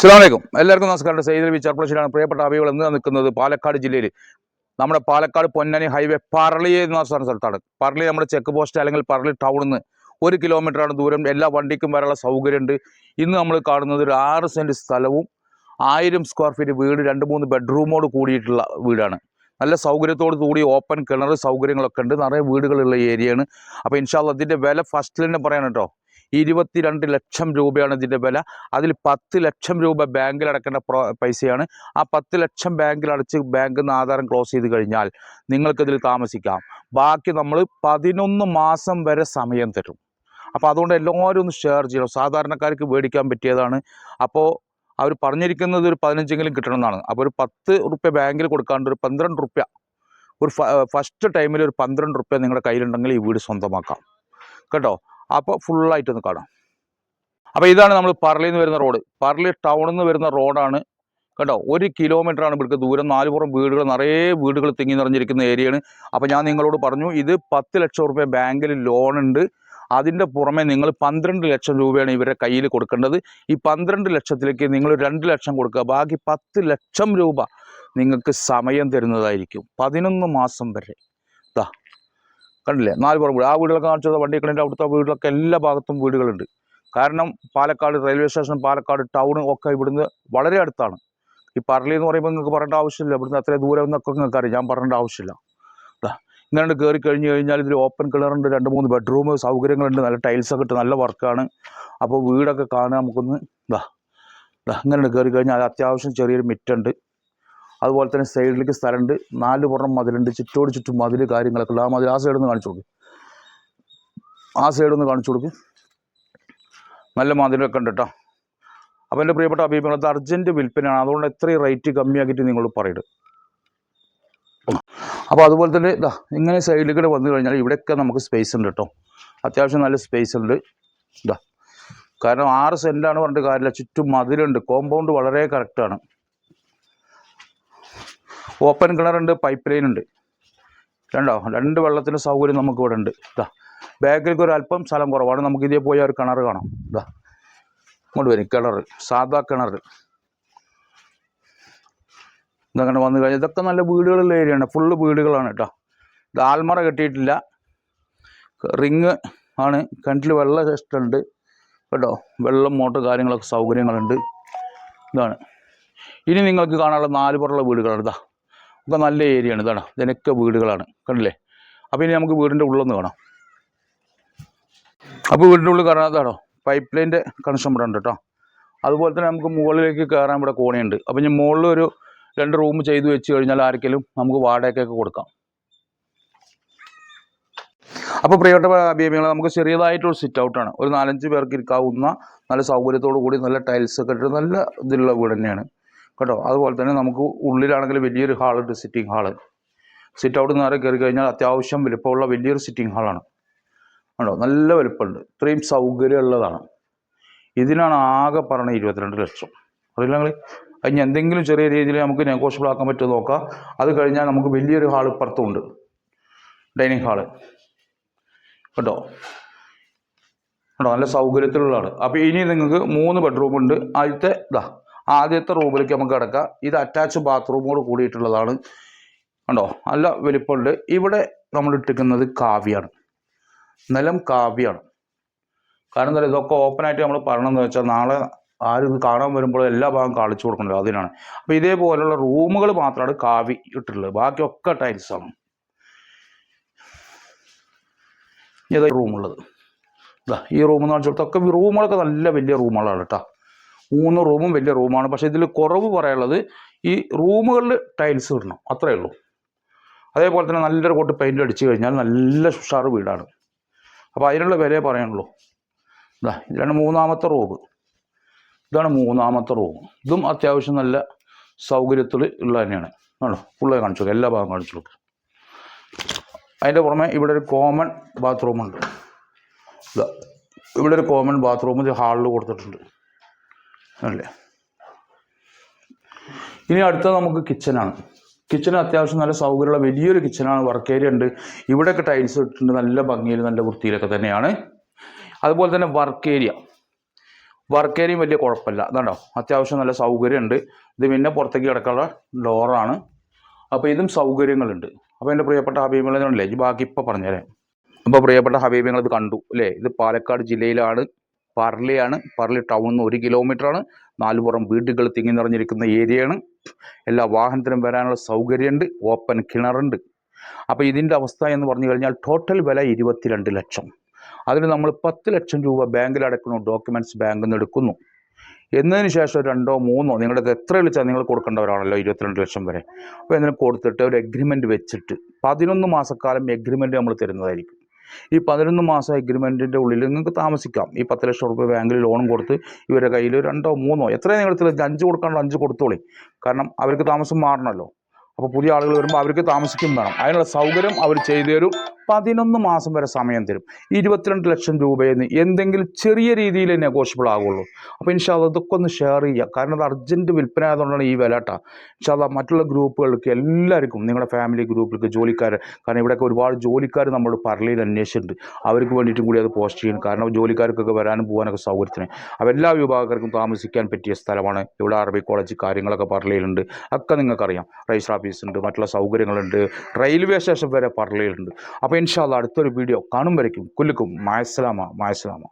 അസ്സലാമലൈക്കും. എല്ലാവർക്കും നമസ്കാരം. സൈദ് ബി ചെർപ്പളശ്ശേരിയാണ് പ്രിയപ്പെട്ട അഭികൾ എന്ന് നിൽക്കുന്നത് പാലക്കാട് ജില്ലയിൽ നമ്മുടെ പാലക്കാട് പൊന്നാനി ഹൈവേ പറളി എന്ന് പറഞ്ഞ സ്ഥലത്താണ്. പറളി നമ്മുടെ ചെക്ക് പോസ്റ്റ് അല്ലെങ്കിൽ പറളി ടൗണിൽ നിന്ന് ഒരു കിലോമീറ്ററാണ് ദൂരം. എല്ലാ വണ്ടിക്കും വരാനുള്ള സൗകര്യമുണ്ട്. ഇന്ന് നമ്മൾ കാണുന്നത് ഒരു ആറ് സെന്റ് സ്ഥലവും ആയിരം സ്ക്വയർ ഫീറ്റ് വീട് രണ്ട് മൂന്ന് ബെഡ്റൂമോട് കൂടിയിട്ടുള്ള വീടാണ്. നല്ല സൗകര്യത്തോട് കൂടി ഓപ്പൺ കിണർ സൗകര്യങ്ങളൊക്കെ ഉണ്ട്. നിറയെ വീടുകളുള്ള ഏരിയയാണ്. അപ്പോൾ ഇൻഷാല്ല അതിന്റെ വില ഫസ്റ്റിൽ തന്നെ പറയാൻ കേട്ടോ. ഇരുപത്തിരണ്ട് ലക്ഷം രൂപയാണ് ഇതിന്റെ വില. അതിൽ പത്ത് ലക്ഷം രൂപ ബാങ്കിൽ അടക്കേണ്ട പൈസയാണ്. ആ പത്ത് ലക്ഷം ബാങ്കിൽ അടച്ച് ബാങ്കിൽ നിന്ന് ആധാരം ക്ലോസ് ചെയ്ത് കഴിഞ്ഞാൽ നിങ്ങൾക്കിതിൽ താമസിക്കാം. ബാക്കി നമ്മൾ പതിനൊന്ന് മാസം വരെ സമയം തരും. അപ്പോൾ അതുകൊണ്ട് എല്ലാവരും ഒന്ന് ഷെയർ ചെയ്യണം. സാധാരണക്കാർക്ക് മേടിക്കാൻ പറ്റിയതാണ്. അപ്പോൾ അവർ പറഞ്ഞിരിക്കുന്നത് ഒരു പതിനഞ്ചെങ്കിലും കിട്ടണമെന്നാണ്. അപ്പോൾ ഒരു പത്ത് റുപ്യ ബാങ്കിൽ കൊടുക്കാണ്ട് ഒരു പന്ത്രണ്ട് റുപ്യ ഒരു ഫസ്റ്റ് ടൈമിൽ ഒരു പന്ത്രണ്ട് റുപ്യ നിങ്ങളുടെ കയ്യിലുണ്ടെങ്കിൽ ഈ വീട് സ്വന്തമാക്കാം. കേട്ടോ? അപ്പോൾ ഫുള്ളായിട്ടൊന്ന് കാണാം. അപ്പോൾ ഇതാണ് നമ്മൾ പറളിയിൽ നിന്ന് വരുന്ന റോഡ്. പറളി ടൗണിൽ നിന്ന് വരുന്ന റോഡാണ്. കേട്ടോ ഒരു കിലോമീറ്ററാണ് ഇവിടുത്തെ ദൂരം. നാലുപുറം വീടുകൾ നിറയെ വീടുകൾ തിങ്ങി നിറഞ്ഞിരിക്കുന്ന ഏരിയയാണ്. അപ്പോൾ ഞാൻ നിങ്ങളോട് പറഞ്ഞു ഇത് പത്ത് ലക്ഷം റുപ്യ ബാങ്കിൽ ലോൺ ഉണ്ട് അതിന്റെ പുറമെ നിങ്ങൾ പന്ത്രണ്ട് ലക്ഷം രൂപയാണ് ഇവരുടെ കയ്യിൽ കൊടുക്കേണ്ടത്. ഈ പന്ത്രണ്ട് ലക്ഷത്തിലേക്ക് നിങ്ങൾ രണ്ട് ലക്ഷം കൊടുക്കുക. ബാക്കി പത്ത് ലക്ഷം രൂപ നിങ്ങൾക്ക് സമയം തരുന്നതായിരിക്കും. പതിനൊന്ന് മാസം വരെ. ദാ കണ്ടില്ലേ? നാല് പുറം വീട്. ആ വീടുകളൊക്കെ കാണിച്ചത് വണ്ടിക്കളിന്റെ അവിടുത്തെ വീടുകളൊക്കെ എല്ലാ ഭാഗത്തും വീടുകളുണ്ട്. കാരണം Palakkad railway station Palakkad town ഒക്കെ ഇവിടുന്ന് വളരെ അടുത്താണ്. ഈ പറളി എന്ന് പറയുമ്പോൾ നിങ്ങൾക്ക് പറയേണ്ട ആവശ്യമില്ല. ഇവിടുന്ന് അത്രയും ദൂരം എന്നൊക്കെ നിങ്ങൾക്ക് അറിയാം. ഞാൻ പറയേണ്ട ആവശ്യമില്ല. ഇങ്ങനെ കയറി കഴിഞ്ഞ് കഴിഞ്ഞാൽ ഇതിൽ ഓപ്പൺ കിണറുണ്ട് രണ്ട് മൂന്ന് ബെഡ്റൂം സൗകര്യങ്ങളുണ്ട്. നല്ല ടൈൽസ് ഒക്കെ ഇട്ട് നല്ല വർക്കാണ് അപ്പോൾ വീടൊക്കെ കാണാൻ നമുക്കൊന്ന് ഇതാ ഇങ്ങനെ കയറി കഴിഞ്ഞാൽ അത് അത്യാവശ്യം ചെറിയൊരു മിറ്റുണ്ട്. അതുപോലെ തന്നെ സൈഡിലേക്ക് സ്ഥലമുണ്ട്. നാല് പുറം മതിലുണ്ട്. ചുറ്റോട് ചുറ്റും മതിൽ കാര്യങ്ങളൊക്കെ ഉള്ള ആ മതിൽ ആ സൈഡിൽ നിന്ന് കാണിച്ചു കൊടുക്കും. ആ സൈഡിൽ നിന്ന് കാണിച്ചു കൊടുക്കും. നല്ല മതിലൊക്കെ ഉണ്ട് കേട്ടോ അപ്പോൾ എന്റെ പ്രിയപ്പെട്ട അഭിപ്രായം അത് അർജന്റ് വിൽപ്പനയാണ്. അതുകൊണ്ട് എത്രയും റേറ്റ് കമ്മിയാക്കിയിട്ട് നിങ്ങൾ പറയുന്നത് അപ്പോൾ അതുപോലെ തന്നെ ഇതാ ഇങ്ങനെ സൈഡിൽ കൂടെ വന്നു കഴിഞ്ഞാൽ ഇവിടെയൊക്കെ നമുക്ക് സ്പേസ് ഉണ്ട് കേട്ടോ അത്യാവശ്യം നല്ല സ്പേസ് ഉണ്ട്. ഇതാ കാരണം ആറ് സെന്റാണ് പറഞ്ഞിട്ട് കാര്യമില്ല. ചുറ്റും മതിലുണ്ട്. കോമ്പൗണ്ട് വളരെ കറക്റ്റാണ് ഓപ്പൺ കിണറുണ്ട് പൈപ്പ് ലൈൻ ഉണ്ട്. രണ്ടോ രണ്ട് വെള്ളത്തിന് സൗകര്യം നമുക്ക് ഇവിടെ ഉണ്ട്. ഇതാ ബാക്കിലേക്ക് ഒരു അല്പം സ്ഥലം കുറവാണ്. നമുക്ക് ഇതേ പോയി ഒരു കിണർ കാണാം. ഇതാ ഇങ്ങോട്ട് വരും. കിണർ സാധാ കിണർ ഇതങ്ങനെ വന്നു കഴിഞ്ഞാൽ ഇതൊക്കെ നല്ല വീടുകളുള്ള ഏരിയയാണ് ഫുള്ള് വീടുകളാണ് കേട്ടോ. ഇത് ആൽമറ കെട്ടിയിട്ടില്ല. റിങ് ആണ്. കിണറ്റിൽ വെള്ളം ഇഷ്ടമുണ്ട് കേട്ടോ? വെള്ളം മോട്ടർ കാര്യങ്ങളൊക്കെ സൗകര്യങ്ങളുണ്ട്. ഇതാണ്. ഇനി നിങ്ങൾക്ക് കാണാനുള്ള നാല് പുറമുള്ള വീടുകളാണ്. ഇതാ ഒക്കെ നല്ല ഏരിയയാണ് ഇതാണ്? ഇതിനൊക്കെ വീടുകളാണ്. കണ്ടില്ലേ? അപ്പോൾ ഇനി നമുക്ക് വീടിന്റെ ഉള്ളൊന്ന് കാണാം. അപ്പോൾ വീടിന്റെ ഉള്ളിൽ കയറാൻ അതാണോ പൈപ്പ് ലൈന്റെ കണക്ഷൻ ഇവിടെ ഉണ്ട് കേട്ടോ. അതുപോലെ തന്നെ നമുക്ക് മുകളിലേക്ക് കയറാൻ ഇവിടെ കോണിയുണ്ട്. അപ്പോൾ ഇനി മുകളിൽ ഒരു രണ്ട് റൂം ചെയ്ത് വെച്ച് കഴിഞ്ഞാൽ ആർക്കെങ്കിലും നമുക്ക് വാടകയ്ക്കൊക്കെ കൊടുക്കാം. അപ്പോൾ പ്രിയപ്പെട്ട അഭിപ്രായങ്ങൾ നമുക്ക് ചെറിയതായിട്ടൊരു സിറ്റ് ഔട്ടാണ് ഒരു നാലഞ്ച് പേർക്ക് ഇരിക്കാവുന്ന നല്ല സൗകര്യത്തോടു കൂടി നല്ല ടൈൽസ് ഒക്കെ ഇട്ട് നല്ല ഇതിലുള്ള വീട് തന്നെയാണ്. കേട്ടോ? അതുപോലെ തന്നെ നമുക്ക് ഉള്ളിലാണെങ്കിൽ വലിയൊരു ഹാളുണ്ട് സിറ്റിംഗ് ഹാൾ സിറ്റ് ഔട്ട് നേരെ കയറി കഴിഞ്ഞാൽ അത്യാവശ്യം വലുപ്പമുള്ള വലിയൊരു സിറ്റിംഗ് ഹാളാണ് കേട്ടോ നല്ല വലുപ്പമുണ്ട്. ഇത്രയും സൗകര്യമുള്ളതാണ്. ഇതിനാണ് ആകെ പറഞ്ഞ ഇരുപത്തിരണ്ട് ലക്ഷം. അറിയില്ലെങ്കിൽ അതിന് എന്തെങ്കിലും ചെറിയ രീതിയിൽ നമുക്ക് നെഗോഷ്യബിൾ ആക്കാൻ പറ്റുമോ നോക്കാം. അത് കഴിഞ്ഞാൽ നമുക്ക് വലിയൊരു ഹാൾ ഇപ്പുറത്തുണ്ട്. ഡൈനിങ് ഹാൾ കേട്ടോ? കേട്ടോ നല്ല സൗകര്യത്തിലുള്ളതാണ്. അപ്പോൾ ഇനി നിങ്ങൾക്ക് മൂന്ന് ബെഡ്റൂം ഉണ്ട്. ആദ്യത്തെ ഇതാ ആദ്യത്തെ റൂമിലേക്ക് നമുക്ക് കിടക്കാം. ഇത് അറ്റാച്ച് ബാത്റൂമോട് കൂടിയിട്ടുള്ളതാണ്. കണ്ടോ? നല്ല വലിപ്പമുണ്ട്. ഇവിടെ നമ്മൾ ഇട്ടിരിക്കുന്നത് കാവ്യാണ്. നിലം കാവ്യാണ്. കാരണം എന്താ ഇതൊക്കെ ഓപ്പണായിട്ട് നമ്മൾ പറയണമെന്ന് വെച്ചാൽ നാളെ ആരും കാണാൻ വരുമ്പോൾ എല്ലാ ഭാഗം കാണിച്ചു കൊടുക്കണല്ലോ. അതിനാണ്. അപ്പോൾ ഇതേപോലെയുള്ള റൂമുകൾ മാത്രമാണ് കാവി ഇട്ടിട്ടുള്ളത്. ബാക്കിയൊക്കെ ടൈൽസാണ് ഇതാ റൂമുള്ളത് ഈ റൂമെന്ന് കാണിച്ചു കൊടുത്തൊക്കെ റൂമുകളൊക്കെ നല്ല വലിയ റൂമുകളാണ് കേട്ടോ. മൂന്ന് റൂമും വലിയ റൂമാണ്. പക്ഷെ ഇതിൽ കുറവ് പറയാനുള്ളത് ഈ റൂമുകളിൽ ടൈൽസ് ഇടണം. അത്രയേ ഉള്ളൂ. അതേപോലെ തന്നെ നല്ലൊരു കോട്ട് പെയിന്റ് അടിച്ചു കഴിഞ്ഞാൽ നല്ല ഉഷാറ് വീടാണ്. അപ്പോൾ അതിനുള്ള വിലയെ പറയാനുള്ളൂ. ഇതാ ഇതാണ് മൂന്നാമത്തെ റൂം. ഇതാണ് മൂന്നാമത്തെ റൂം. ഇതും അത്യാവശ്യം നല്ല സൗകര്യത്തിൽ ഉള്ള തന്നെയാണ്. ആണോ ഫുള്ള് കാണിച്ചു എല്ലാ ഭാഗം കാണിച്ചു കൊടുക്കും അതിന്റെ പുറമെ ഇവിടെ ഒരു കോമൺ ബാത്റൂമുണ്ട് ഇവിടെ ഒരു കോമൺ ബാത്റൂം ഹാളിൽ കൊടുത്തിട്ടുണ്ട്. അല്ലേ? ഇനി അടുത്ത നമുക്ക് കിച്ചനാണ് കിച്ചൺ അത്യാവശ്യം നല്ല സൗകര്യമുള്ള വലിയൊരു കിച്ചനാണ് വർക്ക് ഏരിയ ഉണ്ട്. ഇവിടെയൊക്കെ ടൈൽസ് ഇട്ടിട്ടുണ്ട്. നല്ല ഭംഗിയിൽ നല്ല വൃത്തിയിലൊക്കെ തന്നെയാണ്. അതുപോലെ തന്നെ വർക്ക് ഏരിയ വർക്ക് ഏരിയയും വലിയ കുഴപ്പമില്ല. അതാണ്ടോ അത്യാവശ്യം നല്ല സൗകര്യമുണ്ട് ഇത് പിന്നെ പുറത്തേക്ക് കിടക്കാനുള്ള ഡോറാണ് അപ്പോൾ ഇതും സൗകര്യങ്ങളുണ്ട്. അപ്പോൾ എന്റെ പ്രിയപ്പെട്ട ഹബീബിങ്ങളെ ഈ ബാക്കി ഇപ്പോൾ പറഞ്ഞുതരാം. അപ്പോൾ പ്രിയപ്പെട്ട ഹബീബിങ്ങൾ ഇത് കണ്ടു അല്ലേ? ഇത് പാലക്കാട് ജില്ലയിലാണ്. പറളിയാണ് പർലി ടൗണിൽ നിന്ന് ഒരു കിലോമീറ്ററാണ്. നാലുപുറം വീടുകൾ തിങ്ങി നിറഞ്ഞിരിക്കുന്ന ഏരിയയാണ്. എല്ലാ വാഹനത്തിനും വരാനുള്ള സൗകര്യമുണ്ട് ഓപ്പൺ കിണറുണ്ട്. അപ്പോൾ ഇതിന്റെ അവസ്ഥ എന്ന് പറഞ്ഞു കഴിഞ്ഞാൽ ടോട്ടൽ വില ഇരുപത്തിരണ്ട് ലക്ഷം. അതിൽ നമ്മൾ പത്ത് ലക്ഷം രൂപ ബാങ്കിൽ അടയ്ക്കുന്നു. ഡോക്യുമെന്റ്സ് ബാങ്കിൽ നിന്ന് എടുക്കുന്നു. എന്നതിന് ശേഷം രണ്ടോ മൂന്നോ നിങ്ങളുടെ എത്ര വിളിച്ചാൽ നിങ്ങൾ കൊടുക്കേണ്ടവരാണല്ലോ ഇരുപത്തിരണ്ട് ലക്ഷം വരെ. അപ്പോൾ എന്തിനും കൊടുത്തിട്ട് ഒരു എഗ്രിമെന്റ് വെച്ചിട്ട് പതിനൊന്ന് മാസക്കാലം എഗ്രിമെന്റ് നമ്മൾ തരുന്നതായിരിക്കും. ഈ പതിനൊന്ന് മാസം എഗ്രിമെന്റിന്റെ ഉള്ളിൽ നിങ്ങൾക്ക് താമസിക്കാം. ഈ പത്ത് ലക്ഷം റുപ്യ ബാങ്കിൽ ലോണും കൊടുത്ത് ഇവരുടെ കയ്യിൽ രണ്ടോ മൂന്നോ എത്രയും നിങ്ങൾ അഞ്ച് കൊടുക്കാണ്ട് അഞ്ച് കൊടുത്തോളി. കാരണം അവർക്ക് താമസം മാറണമല്ലോ. അപ്പോൾ പുതിയ ആളുകൾ വരുമ്പോൾ അവർക്ക് താമസിക്കും വേണം. അതിനുള്ള സൗകര്യം അവർ ചെയ്തു തരും പതിനൊന്ന് മാസം വരെ സമയം തരും. ഇരുപത്തിരണ്ട് ലക്ഷം രൂപയിൽ നിന്ന് എന്തെങ്കിലും ചെറിയ രീതിയിൽ നെഗോഷ്യബിൾ ആകുള്ളൂ. അപ്പോൾ ഇൻഷാ അതൊക്കെ ഒന്ന് ഷെയർ ചെയ്യുക. കാരണം അത് അർജന്റ് വിൽപ്പന ആയതുകൊണ്ടാണ് ഈ വില കേട്ടോ. അത് മറ്റുള്ള ഗ്രൂപ്പുകൾക്ക് എല്ലാവർക്കും നിങ്ങളുടെ ഫാമിലി ഗ്രൂപ്പിലേക്ക് ജോലിക്കാർ കാരണം ഇവിടെയൊക്കെ ഒരുപാട് ജോലിക്കാർ നമ്മൾ പറളിയിൽ അന്വേഷിച്ചിട്ടുണ്ട്. അവർക്ക് വേണ്ടിയിട്ടും കൂടി അത് പോസ്റ്റ് ചെയ്യണം. കാരണം ജോലിക്കാർക്കൊക്കെ വരാനും പോകാനൊക്കെ സൗകര്യത്തിന്. അപ്പോൾ എല്ലാ വിഭാഗക്കാർക്കും താമസിക്കാൻ പറ്റിയ സ്ഥലമാണ് ഇവിടെ അറബി കോളേജ് കാര്യങ്ങളൊക്കെ പറളിയിലുണ്ട് ഒക്കെ നിങ്ങൾക്കറിയാം. റൈസ് ഓഫീസ് ഉണ്ട് മറ്റുള്ള സൗകര്യങ്ങളുണ്ട്. റെയിൽവേ സ്റ്റേഷൻ വരെ പറളിയിലുണ്ട് അപ്പോൾ ഇൻഷാല്ല അടുത്തൊരു വീഡിയോ കാണും വരയ്ക്കും കുല്ലുക്കും. മായസ്ലാമ മായസ്സലാമ.